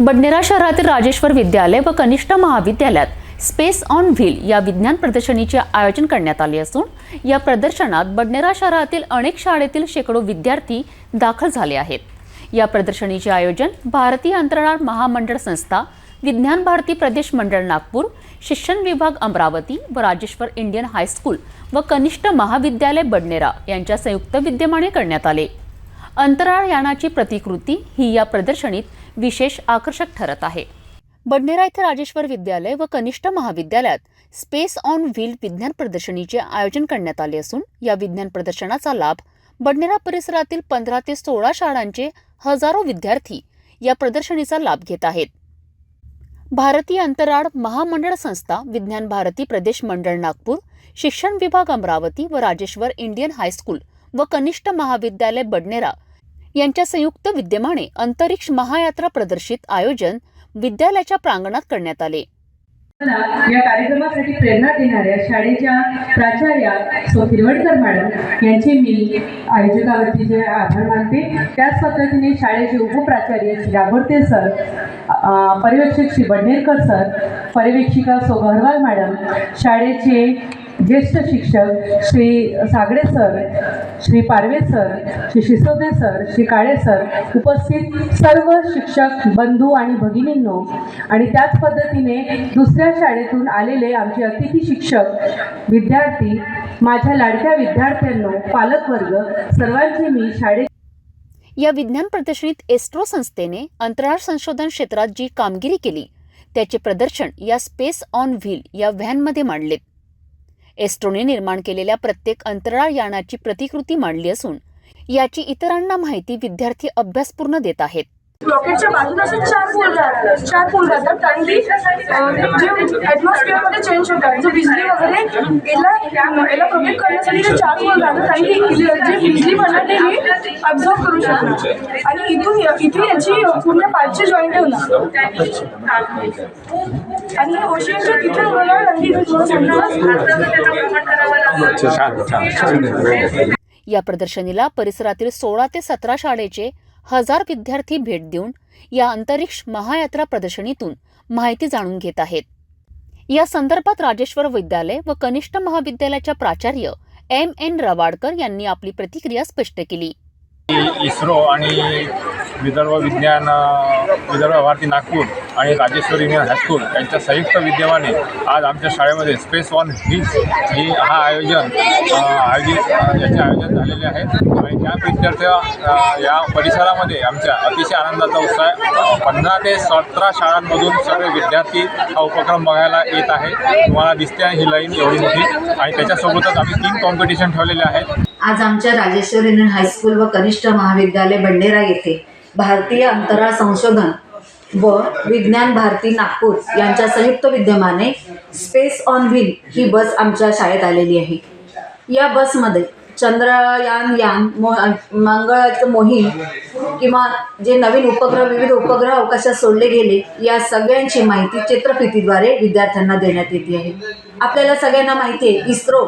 बडनेरा शहरातील राजेश्वर विद्यालय व कनिष्ठ महाविद्यालयात स्पेस ऑन व्हील या विज्ञान प्रदर्शनीचे आयोजन करण्यात आले असून या प्रदर्शनात बडनेरा शहरातील अनेक शाळेतील शेकडो विद्यार्थी दाखल झाले आहेत. या प्रदर्शनीचे आयोजन भारतीय अंतराळ महामंडळ संस्था विज्ञान भारती प्रदेश मंडळ नागपूर शिक्षण विभाग अमरावती व राजेश्वर इंडियन हायस्कूल व कनिष्ठ महाविद्यालय बडनेरा यांच्या संयुक्त विद्यमाने करण्यात आले. अंतराळ यानाची प्रतिकृती ही या प्रदर्शनीत विशेष आकर्षक ठरत आहे. बडनेरा इथं राजेश्वर विद्यालय व कनिष्ठ महाविद्यालयात स्पेस ऑन व्हील विज्ञान प्रदर्शनीचे आयोजन करण्यात आले असून या विज्ञान प्रदर्शनाचा लाभ बडनेरा परिसरातील पंधरा ते सोळा शाळांचे हजारो विद्यार्थी या प्रदर्शनीचा लाभ घेत आहेत. भारतीय अंतराळ महामंडळ संस्था विज्ञान भारती प्रदेश मंडळ नागपूर शिक्षण विभाग अमरावती व राजेश्वर इंडियन हायस्कूल व कनिष्ठ महाविद्यालय बडनेरा यांच्या संयुक्त विद्यमाने अंतरिक्ष महायात्रा प्रदर्शित आयोजन विद्यालयाच्या प्रांगणात करण्यात आले. या कार्यक्रमासाठी प्रेरणा देणाऱ्या शाळेच्या प्राचार्या सो हिरवडकर मॅडम यांचे मी आयोजकावरतीचे आभार मानते. त्याच पद्धतीने शाळेचे उपप्राचार्य श्री राघोडते सर पर्यवेक्षक श्री बडनेरकर सर पर्यवेक्षिका सो गहरवाल मॅडम शाळेचे ज्येष्ठ शिक्षक Shri Sagade sir Shri Parve sir Shri Shisode sir Shri Kale sir उपस्थित सर्व शिक्षक बंधू आणि भगिनींनो. आणि त्याच पद्धतीने दुसऱ्या शाळेतून आलेले आमचे अतिथी शिक्षक विद्यार्थी माझ्या लाडक्या विद्यार्थ्यांनो पालकवर्ग सर्वांचे मी शाळेत या विज्ञान प्रदर्शनीत एस्ट्रो संस्थेने अंतराळ संशोधन क्षेत्रात जी कामगिरी केली त्याचे प्रदर्शन या स्पेस ऑन व्हील या व्हॅनमध्ये मांडले. एस्ट्रोने निर्माण केलेल्या प्रत्येक अंतराळ यानाची प्रतिकृती मांडली असून याची इतरांना माहिती विद्यार्थी अभ्यासपूर्ण देत आहेत. रॉकेटच्या बाजूला असे चार पोल राहतात. चार पोल राहतात. कारण की जे ॲटमॉस्फिअरमध्ये चेंज होतात. जो बिजली वगैरे याला याला प्रोटेक्ट करण्यासाठी ते चार पोल राहतात आणि ही जे बिजली बनवते ही अब्झॉर्ब करू शकतो आणि इथून इथे याची पूर्ण पाचशे जॉईंट होणार आणि ओशियनच्या तिथे होणार आणि या प्रदर्शनीला परिसरातील सोळा ते सतरा शाळेचे हजार विद्यार्थी भेट देऊन या अंतरिक्ष महायात्रा प्रदर्शनीतून माहिती जाणून घेत आहेत. या संदर्भात राजेश्वर विद्यालय व कनिष्ठ महाविद्यालयाच्या प्राचार्य एम एन रवाडकर यांनी आपली प्रतिक्रिया स्पष्ट केली. इस्रो आणि विदर्भ विज्ञान विदर्भ भारती नागपूर आणि राजेश्वर युनियन हायस्कूल यांच्या संयुक्त विद्यमाने आज आमच्या शाळेमध्ये स्पेस ऑन हिल्स ही हा आयोजन आयोजित याचे आयोजन झालेले आहे. आणि या विद्यार्थ्या या परिसरामध्ये आमच्या अतिशय आनंदाचा उत्साह आहे. पंधरा ते सतरा शाळांमधून सगळे विद्यार्थी हा उपक्रम बघायला येत आहे. तुम्हाला दिसते आहे ही लाईन एवढी मोठी आणि त्याच्यासोबतच आम्ही तीन कॉम्पिटिशन ठेवलेले आहेत. आज आमच्या राजेश्वर युनियन हायस्कूल व कनिष्ठ महाविद्यालय बंडेरा येथे. भारतीय अंतराळ संशोधन व विज्ञान भारती नागपूर यांच्या संयुक्त विद्यमाने स्पेस ऑन व्हील ही बस आमच्या शाळेत आलेली आहे. या बसमध्ये चंद्रयान यान मो मंगळाचं मोहीम किंवा जे नवीन उपग्रह विविध उपग्रह अवकाशात सोडले गेले या सगळ्यांची माहिती चित्रफितीद्वारे विद्यार्थ्यांना देण्यात येते आहे. आपल्याला सगळ्यांना माहिती आहे इस्रो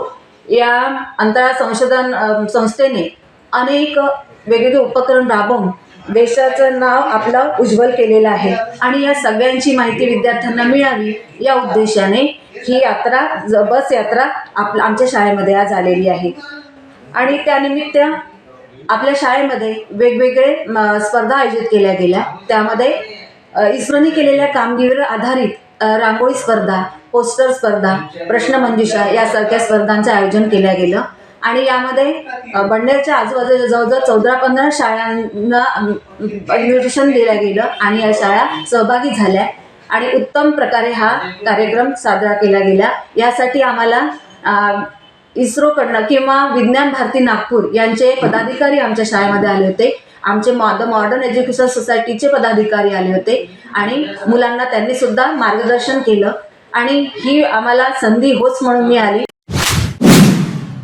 या अंतराळ संशोधन संस्थेने अनेक वेगवेगळे उपक्रम राबवून देशाचं नाव आपलं उज्ज्वल केलेलं आहे. आणि या सगळ्यांची माहिती विद्यार्थ्यांना मिळावी या उद्देशाने ही यात्रा ज- बस यात्रा आप आमच्या शाळेमध्ये आज आलेली आहे. आणि त्यानिमित्त आपल्या शाळेमध्ये वेगवेगळे स्पर्धा आयोजित केल्या गेल्या. त्यामध्ये इस्रोने केलेल्या कामगिरीवर आधारित रांगोळी स्पर्धा पोस्टर स्पर्धा प्रश्नमंजुषा यासारख्या स्पर्धांचं आयोजन केलं गेलं. आणि यामध्ये अ, बंडरच्या आजूबाजूला जवळजवळ चौदा पंधरा शाळांना इन्व्हिटेशन दिलं गेलं आणि या शाळा सहभागी झाल्या. आणि उत्तम प्रकारे हा कार्यक्रम साजरा केला गेला. यासाठी आम्हाला इस्रोकडनं किंवा विज्ञान भारती नागपूर यांचे पदाधिकारी आमच्या शाळेमध्ये आले होते. आमचे मॉ द मॉडर्न एज्युकेशन सोसायटीचे पदाधिकारी आले होते. आणि मुलांना त्यांनी सुद्धा मार्गदर्शन केलं. आणि ही आम्हाला संधी होच म्हणून मिळाली.